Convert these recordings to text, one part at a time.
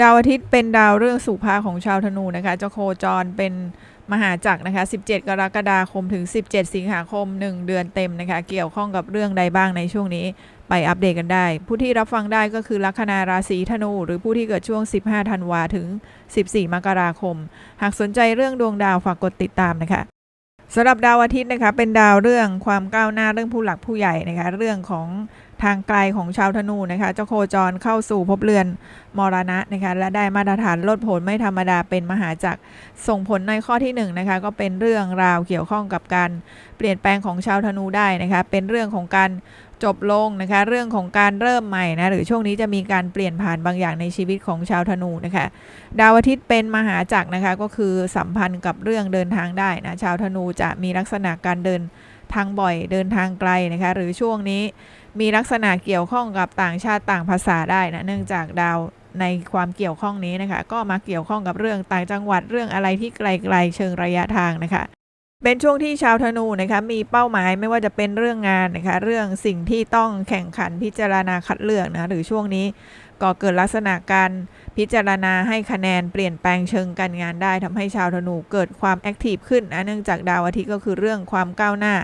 ดาวอาทิตย์เป็นดาวเรื่องสุภาของชาวธนูนะคะจะโคจรเป็นมหาจักรนะคะ 17 กรกฎาคมถึง 17 สิงหาคม 1 เดือนเต็มนะคะ เกี่ยวข้องกับเรื่องใดบ้างในช่วงนี้ ไปอัปเดตกันได้ ผู้ที่รับฟังได้ก็คือลัคนาราศีธนู หรือผู้ที่เกิดช่วง 15 ธันวาถึง 14 มกราคม หากสนใจเรื่องดวงดาวฝากกดติดตามนะคะสำหรับดาวอาทิตย์นะคะเป็นดาวเรื่องความก้าวหน้าเรื่องผู้หลักผู้ใหญ่นะคะเรื่องของ ทางไกลของชาวธนูนะคะจะโคจรเข้าสู่ภพเรือนมรณะนะคะและได้มาตรฐานลดผลไม่ธรรมดาเป็นมหาจักรส่งผลในข้อที่1นงนะคะก็เป็นเรื่องราวเกี่ยวข้องกับการเปลี่ยนแปลงของชาวธนูได้นะคะเป็นเรื่องของการจบลงนะคะเรื่องของการเริ่มใหม่นะหรือช่วงนี้จะมีการเปลี่ยนผ่านบางอย่างในชีวิตของชาวธนูนะคะดาวอาทิตย์เป็นมหาจักรนะคะก็คือสัมพันธ์กับเรื่องเดินทางได้นะชาวธนูจะมีลักษณะการเดินทางบ่อยเดินทางไกลนะคะหรือช่วงนี้ มีลักษณะเกี่ยวข้องกับต่างชาติต่างภาษาได้นะเนื่องจากดาวในความเกี่ยวข้องนี้นะคะ ก็มาเกี่ยวข้องกับเรื่องต่างจังหวัดเรื่องอะไรที่ไกลๆเชิงระยะทางนะคะ เป็นช่วงที่ชาวธนูนะคะมีเป้าหมายไม่ว่าจะเป็นเรื่องงานนะคะเรื่องสิ่งที่ต้องแข่งขันพิจารณาคัดเลือกนะหรือช่วงนี้ก็เกิดลักษณะการพิจารณาให้คะแนนเปลี่ยนแปลงเชิงการงานได้ทำให้ชาวธนูเกิดความแอคทีฟขึ้นนะเนื่องจากดาวอาทิตย์ก็คือเรื่องความก้าวหน้า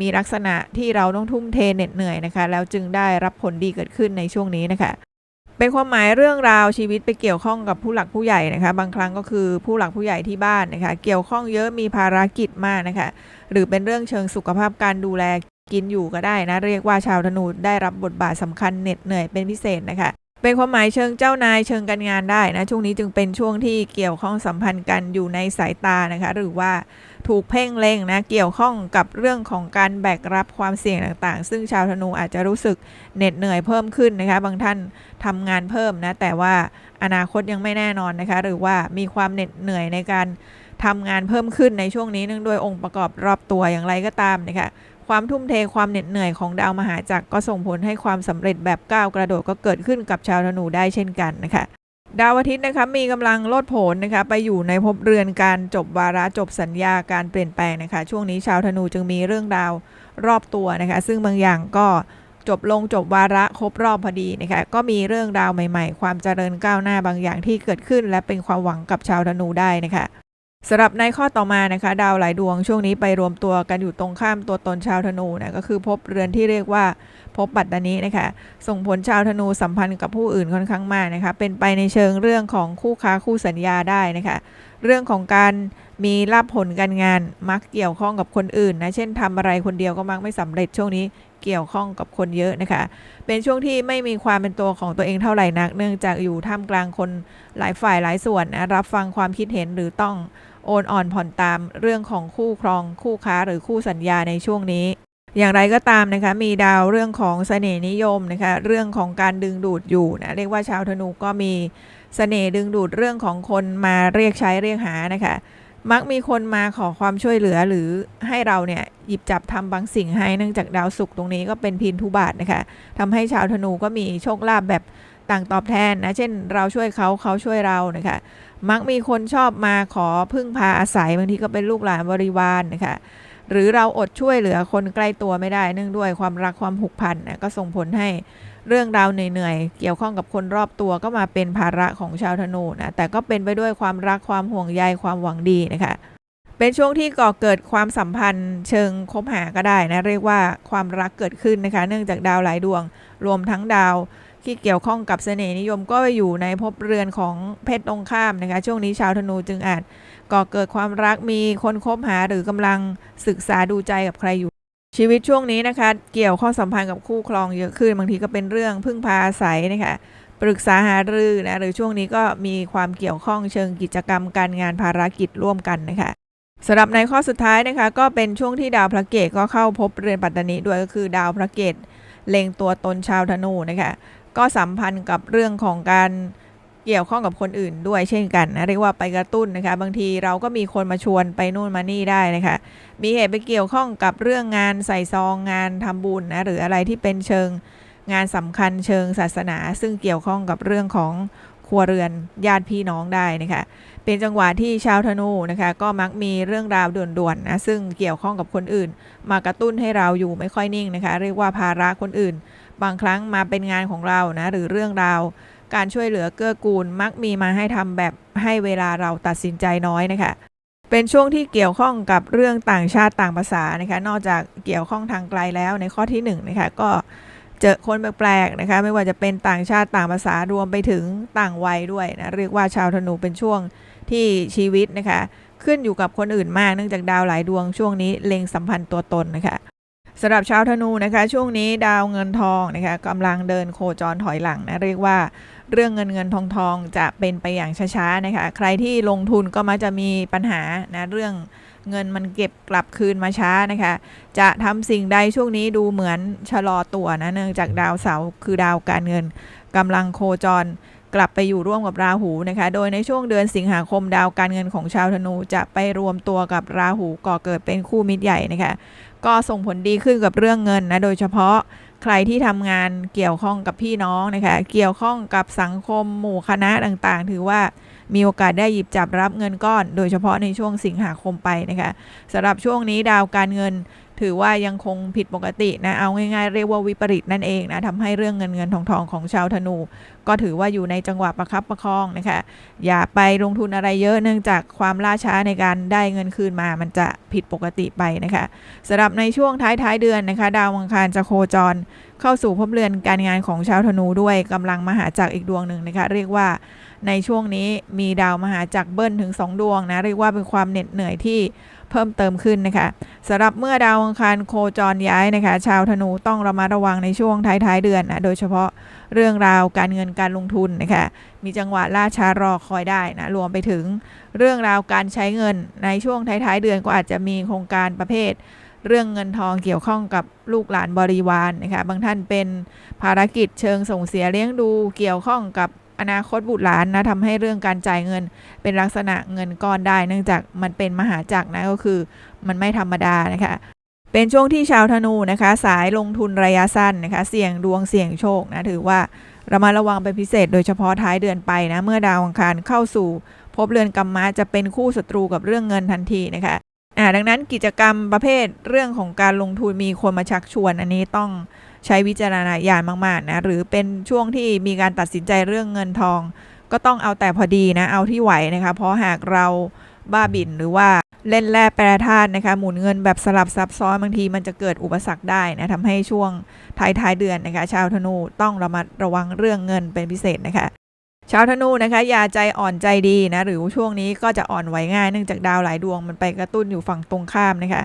มีลักษณะที่เราต้องทุ่มเทเหน็ดเหนื่อยนะคะแล้วจึงได้รับผลดีเกิดขึ้นในช่วงนี้นะคะ เป็นความหมายเรื่องราวชีวิตไปเกี่ยวข้องกับผู้หลักผู้ใหญ่นะคะ บางครั้งก็คือผู้หลักผู้ใหญ่ที่บ้านนะคะ เกี่ยวข้องเยอะมีภารกิจมากนะคะ หรือเป็นเรื่องเชิงสุขภาพการดูแลกินอยู่ก็ได้นะ เรียกว่าชาวธนูได้รับบทบาทสำคัญเหน็ดเหนื่อยเป็นพิเศษนะคะ เป็นความหมายเชิงเจ้านายเชิงการงานได้นะช่วงนี้จึงเป็นช่วงที่เกี่ยวข้องสัมพันธ์กันอยู่ในสายตานะคะหรือว่าถูกเพ่งเล็งนะเกี่ยวข้องกับเรื่องของการแบกรับความเสี่ยงต่างๆ ซึ่งชาวธนูอาจจะรู้สึกเหน็ดเหนื่อยเพิ่มขึ้นนะคะบางท่านทำงานเพิ่มนะแต่ว่าอนาคตยังไม่แน่นอนนะคะหรือว่ามีความเหน็ดเหนื่อยในการทำงานเพิ่มขึ้นในช่วงนี้เนื่องด้วยองค์ประกอบรอบตัวอย่างไรก็ตามนะคะ ความทุ่มเทความเหน็ดเหนื่อยของดาวมหาจักรก็ส่งผลให้ความสำเร็จแบบก้าวกระโดดก็เกิดขึ้นกับชาวธนูได้เช่นกันนะคะดาวอาทิตย์นะคะมีกำลังลดผลนะคะไปอยู่ในภพเรือนการจบวาระจบสัญญาการเปลี่ยนแปลงนะคะ ช่วงนี้ชาวธนูจึงมีเรื่องราวรอบตัวนะคะ ซึ่งบางอย่างก็จบลงจบวาระครบรอบพอดีนะคะก็มีเรื่องราวใหม่ ๆ ความเจริญก้าวหน้าบางอย่างที่เกิดขึ้น และเป็นความหวังกับชาวธนูได้นะคะ สำหรับในข้อต่อมานะคะ ดาวหลายดวงช่วงนี้ไปรวมตัวกันอยู่ตรงข้ามตัวตนชาวธนูนะก็คือพบเรือนที่เรียกว่าพบปัตตานีนะคะ ส่งผลชาวธนูสัมพันธ์กับผู้อื่นค่อนข้างมากนะคะ เป็นไปในเชิงเรื่องของคู่ค้าคู่สัญญาได้นะคะ เรื่องของการมีรับผลการงานมักเกี่ยวข้องกับคนอื่นนะเช่นทำอะไรคนเดียวก็มักไม่สำเร็จช่วงนี้เกี่ยวข้องกับคนเยอะนะคะ เป็นช่วงที่ไม่มีความเป็นตัวของตัวเองเท่าไหร่นัก เนื่องจากอยู่ท่ามกลางคนหลายฝ่ายหลายส่วนนะรับฟังความคิดเห็นหรือต้อง โอนอ่อนผ่อนตามเรื่องของคู่ครองคู่ค้าหรือคู่สัญญาในช่วงนี้ อย่างไรก็ตามนะคะ มีดาวเรื่องของเสน่ห์นิยมนะคะ เรื่องของการดึงดูดอยู่นะเรียกว่าชาวธนูก็มีเสน่ห์ดึงดูดเรื่องของคนมาเรียกใช้เรียกหานะคะมักมีคนมาขอความช่วยเหลือหรือให้เราเนี่ยหยิบจับทำบางสิ่งให้เนื่องจากดาวศุกร์ตรงนี้ก็เป็นพินทุบาทนะคะทำให้ชาวธนูก็มีโชคลาภแบบ ต่างตอบแทนนะ เช่น เราช่วยเขาเขาช่วยเรานะคะ มักมีคนชอบมาขอพึ่งพาอาศัยบางทีก็เป็นลูกหลานบริวารนนะคะหรือเราอดช่วยเหลือคนใกล้ตัวไม่ได้เนื่องด้วยความรักความผูกพันนะก็ส่งผลให้เรื่องราวเหนื่อยๆเกี่ยวข้องกับคนรอบตัวก็มาเป็นภาระของชาวธนูนะแต่ก็เป็นไปด้วยความรักความห่วงใยความหวังดีนะคะเป็นช่วงที่ก่อเกิดความสัมพันธ์เชิงคบหาก็ได้นะเรียกว่าความรักเกิดขึ้นนะคะ เนื่องจากดาวหลายดวง รวมทั้งดาว ที่เกี่ยวข้องกับเสน่ห์นิยมก็ไปอยู่ในภพเรือนของเพศตรงข้ามนะคะ ช่วงนี้ชาวธนูจึงอาจก่อเกิดความรักมีคนคบหาหรือกำลังศึกษาดูใจกับใครอยู่ ชีวิตช่วงนี้นะคะ เกี่ยวข้อสัมพันธ์กับคู่ครองเยอะขึ้นบางทีก็เป็นเรื่องพึ่งพาอาศัยนะคะปรึกษาหารือนะหรือช่วงนี้ก็มีความเกี่ยวข้องเชิงกิจกรรมการงานภารกิจร่วมกันนะคะสำหรับในข้อสุดท้ายนะคะ ก็เป็นช่วงที่ดาวพระเกตก็เข้าพบเรือนปัตตานีด้วยก็คือดาวพระเกตเล็งตัวตนชาวธนูนะคะ ก็สัมพันธ์กับเรื่องของการเกี่ยวข้องกับคนอื่นด้วยเช่นกันนะเรียกว่าไปกระตุ้นนะคะ บางทีเราก็มีคนมาชวนไปนู่นมานี่ได้นะคะ มีเหตุไปเกี่ยวข้องกับเรื่องงานใส่ซองงานทำบุญนะหรืออะไรที่เป็นเชิงงานสำคัญเชิงศาสนา ซึ่งเกี่ยวข้องกับเรื่องของครัวเรือนญาติพี่น้องได้นะคะ เป็นจังหวะที่ชาวธนูนะคะ ก็มักมีเรื่องราวด่วนๆนะซึ่งเกี่ยวข้องกับคนอื่น มากระตุ้นให้เราอยู่ไม่ค่อยนิ่งนะคะ เรียกว่าภาระคนอื่น บางครั้งมาเป็นงานของเรานะหรือเรื่องราว การช่วยเหลือเกื้อกูลมักมีมาให้ทำแบบให้เวลาเราตัดสินใจน้อยนะคะเป็นช่วงที่เกี่ยวข้องกับเรื่องต่างชาติต่างภาษานะคะ นอกจากเกี่ยวข้องทางไกลแล้วในข้อที่1นงนะคะก็เจอคนแปลกๆนะคะ ไม่ว่าจะเป็นต่างชาติต่างภาษารวมไปถึงต่างวัยด้วยนะเรียกว่าชาวธนูเป็นช่วงที่ชีวิตนะคะ ขึ้นอยู่กับคนอื่นมากเนื่องจากดาวหลายดวงช่วงนี้เล็งสัมพันธ์ตัวตนนะคะ สำหรับชาวธนูนะคะ ช่วงนี้ดาวเงินทองนะคะกำลังเดินโคจรถอยหลังนะเรียกว่าเรื่องเงินเงินทองทองจะเป็นไปอย่างช้าๆนะคะ ใครที่ลงทุนก็มักจะมีปัญหานะเรื่องเงินมันเก็บกลับคืนมาช้านะคะ จะทำสิ่งใดช่วงนี้ดูเหมือนชะลอตัวนะเนื่องจากดาวเสาร์คือดาวการเงินกำลังโคจร กลับไปอยู่ร่วมกับราหูนะคะ โดยในช่วงเดือนสิงหาคมดาวการเงินของชาวธนูจะไปรวมตัวกับราหูก่อเกิดเป็นคู่มิตรใหญ่นะคะ ก็ส่งผลดีขึ้นกับเรื่องเงินนะโดยเฉพาะใครที่ทำงานเกี่ยวข้องกับพี่น้องนะคะ เกี่ยวข้องกับสังคมหมู่คณะต่างๆ ถือว่ามีโอกาสได้หยิบจับรับเงินก้อน โดยเฉพาะในช่วงสิงหาคมไปนะคะสำหรับช่วงนี้ดาวการเงิน ถือว่ายังคงผิดปกตินะเอาง่ายๆ เรียกว่าวิปริตนั่นเองนะทำให้เรื่องเงินเงินทองทองของชาวธนู ก็ถือว่าอยู่ในจังหวะประคับประคองนะคะอย่าไปลงทุนอะไรเยอะเนื่องจากความล่าช้าในการได้เงินคืนมามันจะผิดปกติไปนะคะสำหรับในช่วงท้ายๆเดือนนะคะ ดาวอังคารจะโคจร เข้าสู่ภพเรือนการงานของชาวธนูด้วยกำลังมหาจักรอีกดวงหนึ่งนะคะเรียกว่าในช่วงนี้มีดาวมหาจักรเบิ้ลถึง 2 ดวงนะเรียกว่าเป็นความเหน็ดเหนื่อยที่เพิ่มเติมขึ้นนะคะสำหรับเมื่อดาวอังคารโคจรย้ายนะคะชาวธนูต้องระมัดระวังในช่วงท้ายๆเดือนนะโดยเฉพาะเรื่องราวการเงินการลงทุนนะคะมีจังหวะล่าช้ารอคอยได้นะรวมไปถึงเรื่องราวการใช้เงินในช่วงท้ายๆเดือนก็อาจจะมีโครงการประเภท เรื่องเงินทองเกี่ยวข้องกับลูกหลานบริวารนนะคะบางท่านเป็นภารกิจเชิงส่งเสียเลี้ยงดูเกี่ยวข้องกับอนาคตบุตรหลานนะทำให้เรื่องการจ่ายเงินเป็นลักษณะเงินก้อนได้ เนื่องจากมันเป็นมหาจักรนะก็คือมันไม่ธรรมดานะคะเป็นช่วงที่ชาวธนูนะคะ สายลงทุนระยะสั้นนะคะ เสี่ยงดวงเสี่ยงโชคนะถือว่าระมัดระวังเป็นพิเศษ โดยเฉพาะท้ายเดือนไปนะเมื่อดาวอังคารเข้าสู่ภพเรือนกรรมะจะเป็นคู่ศัตรูกับเรื่องเงินทันทีนะคะ อ่าดังนั้นกิจกรรมประเภทเรื่องของการลงทุนมีคนมาชักชวน อันนี้ต้องใช้วิจารณญาณมากๆนะหรือเป็นช่วงที่มีการตัดสินใจเรื่องเงินทอง ก็ต้องเอาแต่พอดีนะเอาที่ไหวนะคะเพราะหากเราบ้าบินหรือว่าเล่นแร่แปรธาตุนะคะหมุนเงินแบบสลับซับซ้อนบางทีมันจะเกิดอุปสรรคได้นะทำให้ช่วงท้ายท้ายๆเดือนนะคะ ชาวธนูต้องระมัดระวังเรื่องเงินเป็นพิเศษนะคะ ชาวธนูนะคะอย่าใจอ่อนใจดีนะหรือช่วงนี้ก็จะอ่อนไหวง่ายเนื่องจากดาวหลายดวงมันไปกระตุ้นอยู่ฝั่งตรงข้ามนะคะ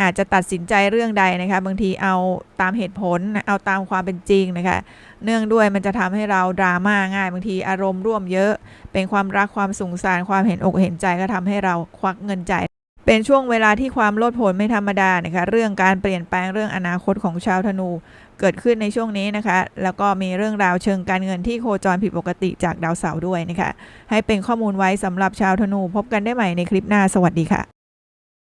อาจจะตัดสินใจเรื่องใดนะคะ บางทีเอาตามเหตุผลเอาตามความเป็นจริงนะคะ เนื่องด้วยมันจะทำให้เราดราม่าง่ายบางทีอารมณ์ร่วมเยอะ เป็นความรักความสงสารความเห็นอกเห็นใจก็ทำให้เราควักเงินจ่าย เป็นช่วงเวลาที่ความโลดโผนไม่ธรรมดานะคะ เรื่องการเปลี่ยนแปลงเรื่องอนาคตของชาวธนู เกิดขึ้นในช่วงนี้นะคะ แล้วก็มีเรื่องราวเชิงการเงินที่โคจรผิดปกติจากดาวเสาร์ด้วยนะคะ ให้เป็นข้อมูลไว้สำหรับชาวธนู พบกันได้ใหม่ในคลิปหน้า สวัสดีค่ะ